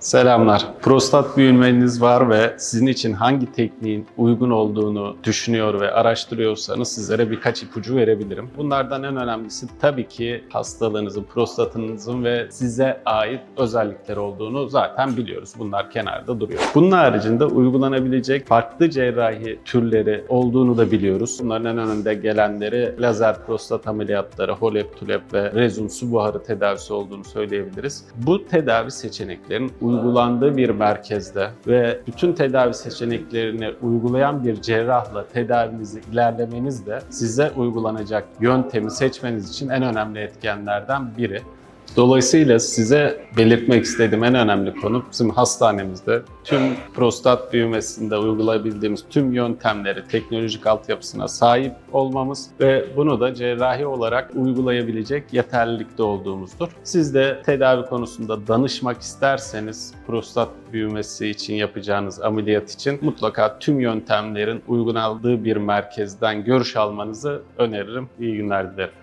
Selamlar. Prostat büyümeniz var ve sizin için hangi tekniğin uygun olduğunu düşünüyor ve araştırıyorsanız sizlere birkaç ipucu verebilirim. Bunlardan en önemlisi tabii ki hastalığınızın, prostatınızın ve size ait özellikleri olduğunu zaten biliyoruz. Bunlar kenarda duruyor. Bunun haricinde uygulanabilecek farklı cerrahi türleri olduğunu da biliyoruz. Bunların en önünde gelenleri lazer prostat ameliyatları, HOLEP, TULEP ve rezum su buharı tedavisi olduğunu söyleyebiliriz. Bu tedavi seçeneklerin uygulandığı bir merkezde ve bütün tedavi seçeneklerini uygulayan bir cerrahla tedavinizi ilerlemeniz de size uygulanacak yöntemi seçmeniz için en önemli etkenlerden biri. Dolayısıyla size belirtmek istediğim en önemli konu bizim hastanemizde tüm prostat büyümesinde uygulayabildiğimiz tüm yöntemleri teknolojik altyapısına sahip olmamız ve bunu da cerrahi olarak uygulayabilecek yeterlilikte olduğumuzdur. Siz de tedavi konusunda danışmak isterseniz prostat büyümesi için yapacağınız ameliyat için mutlaka tüm yöntemlerin uygulandığı bir merkezden görüş almanızı öneririm. İyi günler dilerim.